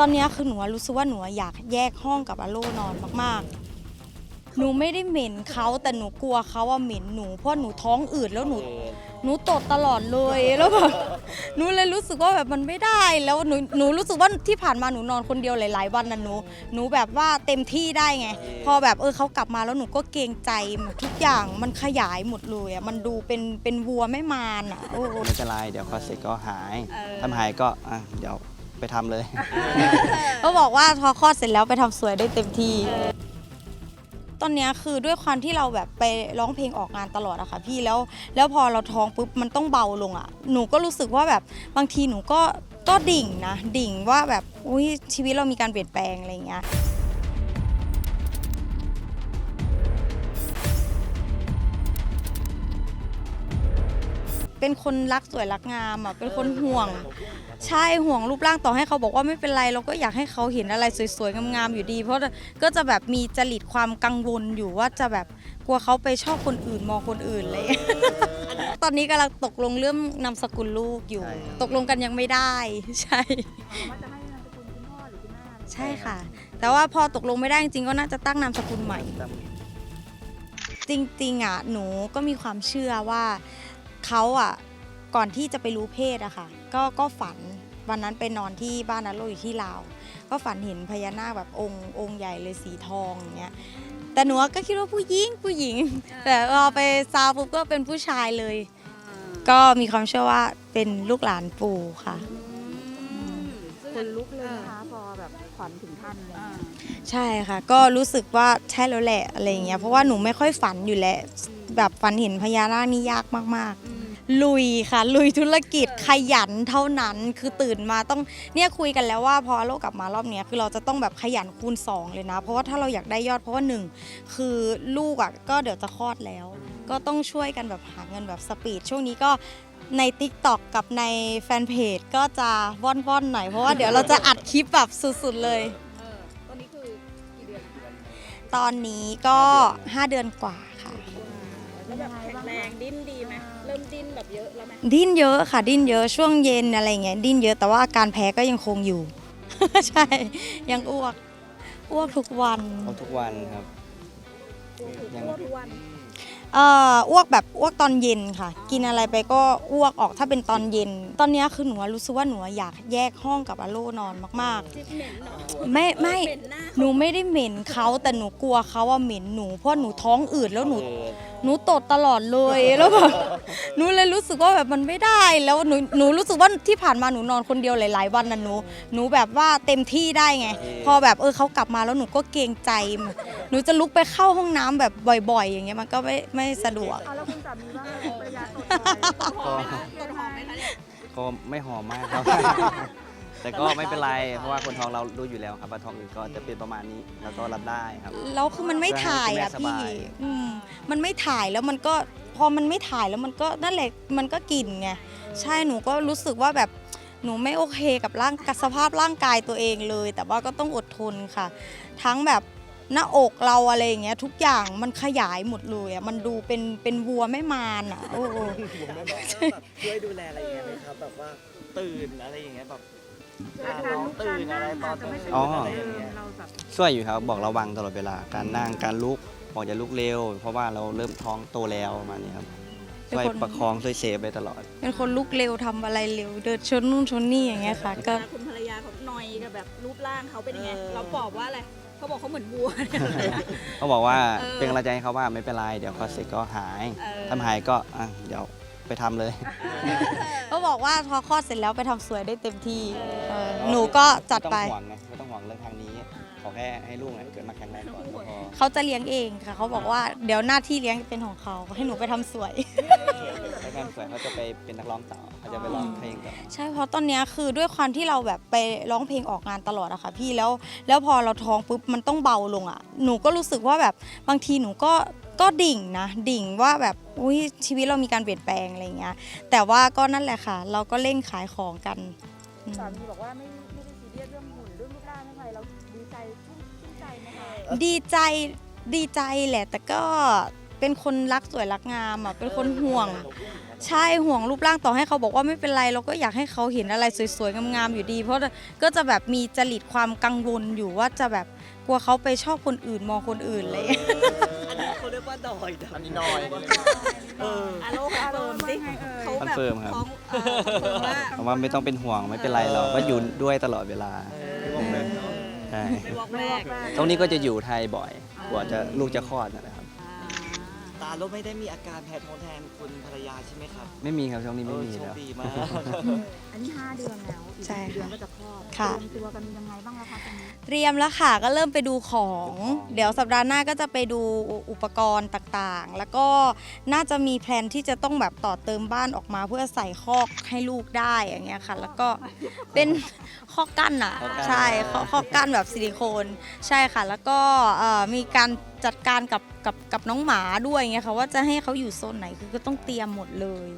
ตอนเนี้ยคือหนูอะรู้สึกว่าหนูอะอยากแยกห้องกับอาโลนอนมากๆ หนูไม่ได้เหม็นเขาแต่หนูกลัวเขาว่าเหม็นหนูเพราะหนูท้องอืดแล้วหนู หนูตดตลอดเลยแล้วแบบหนูเลยรู้สึกว่าแบบมันไม่ได้แล้วหนูหนูรู้สึกว่าที่ผ่านมาหนูนอนคนเดียวหลาย ๆ วันนะหนูหนูแบบว่าเต็มที่ได้ไง พอแบบเออเขากลับมาแล้วหนูก็เกรงใจทุกอย่างมันขยายหมดเลยอะมันดูเป็นเป็นวัวไม่มานอะโอ้ ไม่เป็นไรเดี๋ยวคลอดเสร็จก็หาย ถ้าไม่หายก็อะเดี๋ยว ไปทำเลย ก็บอกว่าพอคลอดเสร็จแล้วไปทำสวยได้เต็มที่ ตอนเนี้ยคือด้วยความที่เราแบบไปร้องเพลงออกงานตลอดอะค่ะพี่แล้วแล้วพอเราท้องปุ๊บมันต้องเบาลงอะหนูก็รู้สึกว่าแบบบางทีหนูก็ก็ดิ่งนะ ดิ่งว่าแบบอุ้ยชีวิตเรามีการเปลี่ยนแปลงอะไรอย่างเงี้ย เป็นคนรักสวยรักงามอะเป็นคนห่วง ใช่ห่วงรูปร่างต่อให้เขาบอกว่าไม่เป็นไร เราก็อยากให้เขาเห็นอะไรสวยๆงามๆอยู่ดี เพราะก็จะแบบมีจริตความกังวลอยู่ว่าจะแบบกลัวเขาไปชอบคนอื่นมองคนอื่นอะไรอย่างเลย ตอนนี้กำลังตกลงเรื่องนามสกุลลูกอยู่ใช่ครับตกลงกันยังไม่ได้ ใช่ว่าจะให้นามสกุลคุณพ่อหรือคุณแม่ใช่ค่ะ แต่ว่าพอตกลงไม่ได้จริงๆก็น่าจะตั้งนามสกุลใหม่ จริงๆอะหนูก็มีความเชื่อว่า เขาอะก่อนที่จะไปรู้เพศอะค่ะก็ก็ฝันวันนั้นไปนอนที่บ้านนัโลอยู่ที่ลาว ก็ฝันเห็นพญานาคแบบองค์องค์ใหญ่เลยสีทองอย่างเงี้ยแต่หนูก็คิดว่าผู้หญิงผู้หญิง แต่พอไปซาวปุ๊บก็เป็นผู้ชายเลย ก็มีความเชื่อว่าเป็นลูกหลานปู่ค่ะ คนลุกเลยนะคะพอแบบขวัญถึงท่านเลยใช่ค่ะ ก็รู้สึกว่าใช่แล้วแหละอะไรอย่างเงี้ยเพราะว่าหนูไม่ค่อยฝันอยู่แล้ว แบบฝันเห็นพญานาคนี่ยากมากๆลุยค่ะลุยธุรกิจขยันเท่านั้นคือตื่นมาต้องเนี่ยคุยกันแล้วว่าพอโลกกลับมารอบเนี้ยคือเราจะต้องแบบขยันคูณ 2 เลยนะ เพราะว่าถ้าเราอยากได้ยอดเพราะว่าหนึ่งคือลูกอะก็เดี๋ยวจะคลอดแล้ว ก็ต้องช่วยกันแบบหาเงินแบบสปีด ช่วงนี้ก็ใน t ิ k t o k กับในแฟนเพจก็จะว่อนๆหน่อยเพราะว่าเดี๋ยวเราจะอัดคลิปแบบสุดๆเลยเออตอนนี้คือกี่เดือนนะคะตอนนี้ก็ 5 เดือนกว่า ดิ้นดีไหมเริ่มดิ้นแบบเยอะแล้วไหมดิ้นเยอะค่ะ ดิ้นเยอะช่วงเย็นอะไรเงี้ยดิ้นเยอะแต่ว่าอาการแพ้ก็ยังคงอยู่ ใช่ยังอ้วกอ้วกทุกวัน เอาทุกวันครับ ยัง อ้วกทุกวัน เอ่ออ้วกแบบอ้วกตอนเย็นค่ะ กินอะไรไปก็อ้วกออกถ้าเป็นตอนเย็น ตอนเนี้ยคือหนูรู้สึกว่าหนูอยากแยกห้องกับอาโลนอนมากเหม็นเนาะๆ ไม่ไม่เหม็นหน้าหนูไม่ได้เหม็นเขาแต่หนูกลัวเขาว่าเหม็นหนูเพราะหนูท้องอืดแล้วหนูหนูตดตลอดเลยแล้วแบบ หนูเลยรู้สึกว่าแบบมันไม่ได้แล้วหนูหนูรู้สึกว่าที่ผ่านมาหนูนอนคนเดียวหลาย ๆ วันนะหนูหนูแบบว่าเต็มที่ได้ไง พอแบบเออเขากลับมาแล้วหนูก็เกรงใจ หนูจะลุกไปเข้าห้องน้ำแบบบ่อย ๆ อย่างเงี้ยมันก็ไม่ไม่สะดวก เอาแล้วคุณสามีว่าไงภรรยาตดหอยตดหอมไหมคะเนี่ย ก็ไม่หอมมากครับ แต่ก็ไม่เป็นไร เพราะว่าคนท้องเรารู้อยู่แล้วครับว่าท้องอื่นก็จะเป็นประมาณนี้แล้วก็รับได้ครับ แล้วคือมันไม่ถ่ายอะเพื่อให้คุณแม่สพี่บายอืมมันไม่ถ่ายแล้วมันก็พอมันไม่ถ่ายแล้วมันก็นั่นแหละมันก็กลิ่นไงใช่หนูก็รู้สึกว่าแบบหนูไม่โอเคกับร่างกับสภาพร่างกายตัวเองเลย แต่ว่าก็ต้องอดทนค่ะ ทั้งแบบหน้าอกเราอะไรอย่างเงี้ยทุกอย่างมันขยายหมดเลยอะมันดูเป็นเป็นวัวไม่มานอะโอ้โหช่วยดูแลอะไรอย่างเงี้ยไหมครับแบบว่าตื่นอะไรอย่างเงี้ยแบบ อาการลุกการนั่งอาจจะไม่เป็นอ๋อเหมือนเดิมเราแบบช่วยอยู่ครับบอกระวังตลอดเวลาการนั่งการลุกบอกอย่าลุกเร็ว เพราะว่าเราเริ่มท้องโตแล้วประมาณนี้ครับเป็นช่วยคนประคองช่วยเซฟไปตลอด เป็นคนลุกเร็วทำอะไรเร็ว เดินชนนู่นชนนี่อย่างเงี้ยค่ะ ก็คุณภรรยาเขาหนอยกับแบบรูปร่างเขาเป็นยังไงเออเราบอกว่าอะไรเขาบอกเขาเหมือนวัว เขาบอกว่าเออเป็นกำลังใจให้เขาว่าไม่เป็นไรเดี๋ยวคลอดเสร็จก็หายเออ ถ้าไม่หายก็อะเดี๋ยว ไปทำเลยเขาบอกว่าพอคลอดเสร็จแล้วไปทำสวยได้เต็มที่เออหนูก็จัดไปม่ต้องห่วงนะไม่ต้องห่วงเรื่องทางนี้ ขอแค่ให้ลูกเนี่ยเกิดมาแข็งแรงก่อนก็พอเขาจะเลี้ยงเองค่ะ เขาบอกว่าเดี๋ยวหน้าที่เลี้ยงเป็นของเขาให้หนูไปทำสวยแล้วการสวยเขาจะไปเป็นนักร้องต่อเขาจะไปร้องเพลงต่อ ใช่เพราะตอนเนี้ยคือด้วยความที่เราแบบไปร้องเพลงออกงานตลอดอะค่ะพี่แล้ว แล้วพอเราท้องปุ๊บมันต้องเบาลงอะหนูก็รู้สึกว่าแบบบางทีหนูก็ ก็ดิ่งนะ ดิ่งว่าแบบอุ้ยชีวิตเรามีการเปลี่ยนแปลงอะไรอย่างเงี้ย แต่ว่าก็นั่นแหละค่ะ เราก็เร่งขายของกันอืมสามีบอกว่าไม่ไม่ได้ซีเรียสเรื่องหุ่นเรื่องรูปร่างไม่เป็นไรเราดีใจชุ่มชื่นใจไหมคะดีใจดีใจแหละ แต่ก็เป็นคนรักสวยรักงามอะเป็นคนห่วง ใช่ห่วงรูปร่างต่อให้เขาบอกว่าไม่เป็นไร เราก็อยากให้เขาเห็นอะไรสวยๆงามๆอยู่ดี เพราะก็จะแบบมีจริตความกังวลอยู่ว่าจะแบบกลัวเขาไปชอบคนอื่นมองคนอื่นอะไรอย่างเลยอันนี้ เขาเรียกว่าดอยอันนี้ดอย เอออารมณ์อารมณ์สิเขาคอนแบบเฟิร์มครับ ท้องเอ่อคอนเฟิร์มว่าเพราะว่าไม่ต้องเป็นห่วงไม่เป็นไรเราก็อยู่ด้วยตลอดเวลาไม่บอกแบบเนาะใช่ไม่วอกแวก ตรงนี้ก็จะอยู่ไทยบ่อยกว่าจะลูกจะคลอดนนแหละครับ ตาลบไม่ได้มีอาการแพ้ท้องแทนคุณภรรยาใช่ไหมครับไม่มีครับช่วงนี้เอไม่อมีโชคแล้ว ดีมากอันนี้ 5 เดือนแล้วอีกใช่สี่ค่ะเดือนก็จะคลอดค่ะ เตรียมตัวกันยังไงบ้างแล้วคะตอนนี้ เตรียมแล้วค่ะก็เริ่มไปดูของ เดี๋ยวสัปดาห์หน้าก็จะไปดูอุปกรณ์ต่างๆ แล้วก็น่าจะมีแพลนที่จะต้องแบบต่อเติมบ้านออกมาเพื่อใส่คอกให้ลูกได้อย่างเงี้ยค่ะ แล้วก็เป็นคอกกั้นอะคอกกั้น ใช่คอกคอกกั้นแบบซิลิโคนใช่ค่ะ แล้วก็เอ่อมีการ จัดการกับกับกับน้องหมาด้วยเงี้ยค่ะว่าจะให้เขาอยู่โซนไหนคือก็ต้องเตรียมหมดเลย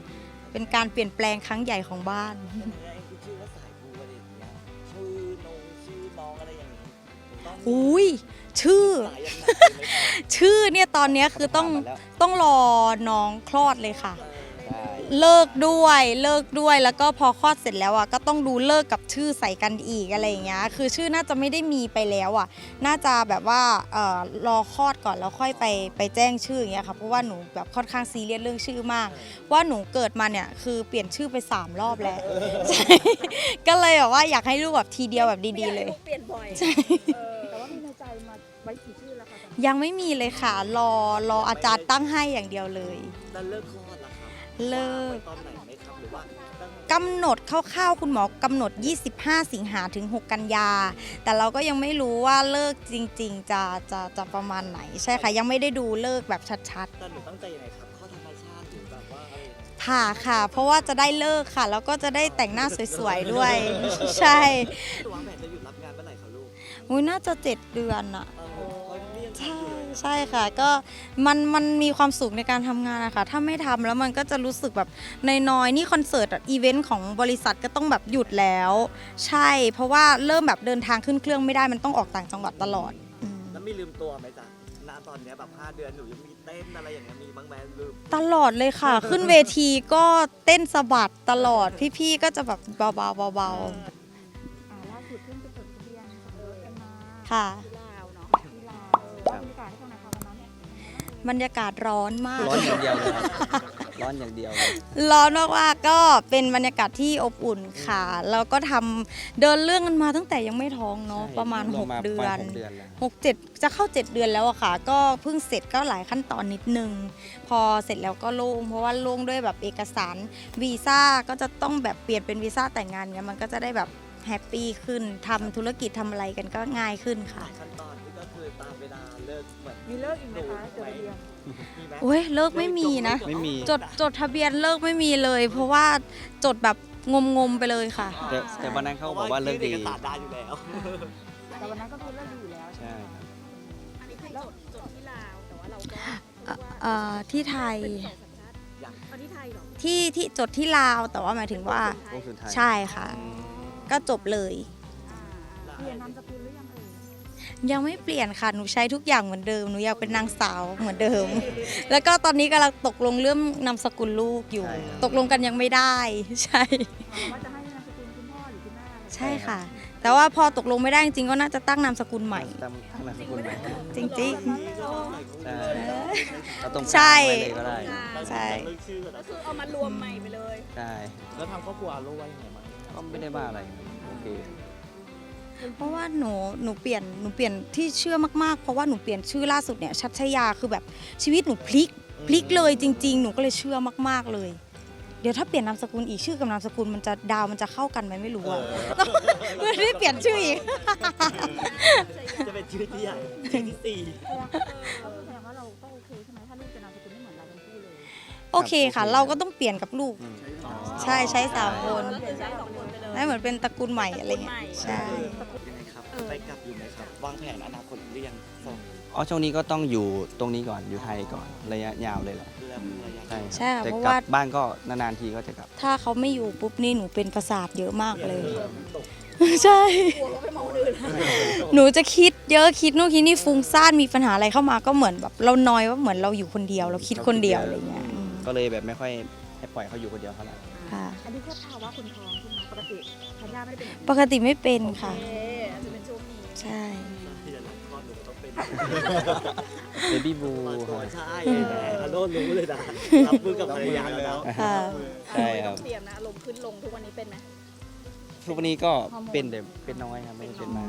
เป็นการเปลี่ยนแปลงครั้งใหญ่ของบ้านแต่เนี้ยเองคุณชื่อว่าสายบูอะไรอย่างเงี้ยชื่อนงชื่อน้องอะไรอย่างงี้ต้องอุ้ยชื่อ สายอย่างหนักเลยไหมครับชื่อเนี่ยตอนเนี้ยคือต้องเขาไปถามมาแล้วต้องรอน้องคลอดเลยค่ะ เออใช่ เลิกด้วยเลิกด้วยแล้วก็พอคลอดเสร็จแล้วอะก็ต้องดูเลิกกับชื่อใส่กันอีกอะไรอย่างเงี้ยคือชื่อน่าจะไม่ได้มีไปแล้วอะ น่าจะแบบว่าเอ่อรอคลอดก่อนแล้วค่อยไปไปแจ้งชื่ออย่างเงี้ยค่ะเพราะว่าหนูแบบค่อนข้างซีเรียสเรื่องชื่อมาก ว่าหนูเกิดมาเนี่ยคือเปลี่ยนชื่อไปสามรอบแล้วใช่ก็เลยแบบว่าอยากให้ลูกแบบทีเดียวแบบดีๆเลย เปลี่ยนบ่อยแต่ว่ามีในใจมาไว้กี่ชื่อแล้วคะตอนนี้ยังไม่มีเลยค่ะรอรออาจารย์ตั้งให้อย่างเดียวเลย แล้วเลิกคลอดล่ะครับ เลิกวางไว้ตอนไหนไหมครับหรือว่าตั้งกำหนดคร่าวๆคุณหมอกำหนด 25 สิงหาถึง 6 กันยา แต่เราก็ยังไม่รู้ว่าเลิกจริง ๆ จะจะจะประมาณไหน ใช่ค่ะ ยังไม่ได้ดูเลิกแบบชัดแต่หนูตั้งใจยังไงครับข้อธรรมชาติหรือแบบว่าอะไรอย่างเงี้ยๆผ่าค่ะ เพราะว่าจะได้เลิกค่ะ แล้วก็จะได้แต่งหน้าสวยๆด้วย ใช่วางแผนจะหยุดรับงานเมื่อไหร่ครับลูก อุ้ยน่าจะ7เดือนอะเออเพราะนี่ยัง ใช่อยู่เลยใช่ค่ะ ก็มันมันมีความสุขในการทำงานนะคะถ้าไม่ทำแล้วมันก็จะรู้สึกแบบน้อยๆนี่คอนเสิร์ตอะอีเวนต์ของบริษัทก็ต้องแบบหยุดแล้ว ใช่ เพราะว่าเริ่มแบบเดินทางขึ้นเครื่องไม่ได้มันต้องออกต่างจังหวัดตลอดอืมแล้วมีลืมตัวไหมจ๊ะณตอนเนี้ยแบบ5เดือนหนูยังมีเต้นอะไรอย่างเงี้ยมีบ้างไหมลืมตลอดเลยค่ะ ขึ้นเวทีก็เต้นสะบัดตลอดพี่ๆก็จะแบบเบาๆเบาอ่าล่าสุดเพิ่งไปจดทะเบียนสมรสกันมาๆค่ะที่ลาวเนาะ บรรยากาศร้อนมาก ร้อนอย่างเดียวเลยครับร้อนอย่างเดียวเลยร้อนมากว่าก็เป็นบรรยากาศที่อบอุ่นค่ะแล้วก็ทำเดินเรื่องกันมาตั้งแต่ยังไม่ท้องเนาะใช่ประมาณรว6เดืปอระนมาณหกเดือนแล้ว หกเจ็ดจะเข้า7เดือนแล้วอะค่ะ ก็เพิ่งเสร็จก็หลายขั้นตอนนิดนึง พอเสร็จแล้วก็โล่งเพราะว่าโล่งด้วยแบบเอกสารวีซ่าก็จะต้องแบบเปลี่ยนเป็นวีซ่าแต่งงานเงี้ยมันก็จะได้แบบแฮปปี้ขึ้นทำธุรกิจทำอะไรกันก็ง่ายขึ้นหค่ะลายขั้นต กเหมือนมีเลิกอีกไหมคะจดทะเบียนมีไหมโอ้ยเลิกไม่มีนะ ไม่มี จดจดทะเบียนเลิกไม่มีเลย เพราะว่าจดแบบงมๆไปเลยค่ะ แต่แต่วันนั้นเขาบอกว่าเลิกดี พระยื่นเอกสารได้อยู่แล้ว แต่วันนั้นก็คือเลิกดีอยู่แล้วใช่ครับอันนี้คือจดจดที่ลาวแต่ว่าเราก็เอ่อเอ่อที่ไทยเอาที่ไทยเหรอที่ที่จดที่ลาวแต่ว่าหมายถึงว่าวงสุดท้ายใช่ค่ะอืมก็จบเลยอ่าเปลี่ยนนามสกุลหรือ ยังเอ่ยยังไม่เปลี่ยนค่ะ หนูใช้ทุกอย่างเหมือนเดิม หนูอยากเป็นนางสาวเหมือนเดิม แล้วก็ตอนนี้กำลังตกลงเรื่องนามสกุลลูกอยู่ใช่ครับตกลงกันยังไม่ได้ ใช่ ว่าจะให้นามสกุลคุณพ่อหรือคุณแม่อะไรใช่ค่ะ แต่ว่าพอตกลงไม่ได้จริงๆก็น่าจะตั้งนามสกุลใหม่ตั้งตั้งนามสกุลใหม่จริง ใช่เราตรงกลางใช่ไว้เลยก็ได้ๆ ใช่เลิกชื่อก่อนนะคือเอามารวมใหม่ไปเลยใช่แล้วทางครอบครัวอารู้ว่ายังไงบ้างก็ไม่ได้ว่าอะไรโอเค เพราะว่าหนูหนูเปลี่ยนหนูเปลี่ยนที่เชื่อมากๆ เพราะว่าหนูเปลี่ยนชื่อล่าสุดเนี่ยชัชยาคือแบบชีวิตหนูพลิกพลิกเลยจริง ๆ หนูก็เลยเชื่อมากๆเลย เดี๋ยวถ้าเปลี่ยนนามสกุลอีกชื่อกับนามสกุลมันจะดาวมันจะเข้ากันไหมไม่รู้อะไม่ได้เปลี่ยนชื่ออีกจะเป็นชื่อที่ใหญ่ชื่อที่สี่แสดงว่าเราก็โอเคใช่ไหมถ้าลูกจะนามสกุลไม่เหมือนเราทั้งคู่เลย โอเคค่ะ เราก็ต้องเปลี่ยนกับลูกอืมใช่ใช้สามคน ก็คือใช้สองคนไปเลยได้เหมือนเป็นตระกูลใหม่อะไรเงี้ยใช่ ยังไงครับไปกลับอยู่ไหมครับ วางแผนอนาคตหรือยังสองอ๋อช่วงนี้ก็ต้องอยู่ตรงนี้ก่อนอยู่ไทยก่อนระยะยาวเลยแหละดูแลภรรยาใช่ใช่ค่ะแต่เพราะกลัว่า บบ้านก็นานๆทีก็จะกลับ ถ้าเขาไม่อยู่ปุ๊บนี่หนูเป็นประสาทเยอะมากเลย ใช่กลัวเขาไปมองคนอื่นหนูจะคิดเยอะคิดนู่นคิดนี่ฟุ้งซ่านมีปัญหาอะไรเข้ามาก็เหมือนแบบเรานอยว่าเหมือนเราอยู่คนเดียว เราคิดคนเดียวอะไรเงี้ยอืมก็เลยแบบไม่ค่อย ให้ปล่อยเขาอยู่คนเดียวเท่านั้นค่ะ อันนี้แค่ภาวะคนท้องใช่ไหมปกติธัญญาไม่ได้เป็นอย่างนี้ปกติไม่เป็นค่ะโอเคอาจจะเป็นช่วงนี้ใช่ ที่จะรับก้อนหนูต้องเป็นเบบี้บูตัวใช่แหมฮัลโหลรู้เลยนะรับมือกับภรรยาแล้ว ค่ะ ใช่ครับ ต้องเตรียมนะอารมณ์ขึ้นลงทุกวันนี้เป็นไหมทุกวันนี้ก็เป็นแต่เป็นน้อยครับไม่ได้เป็นมาก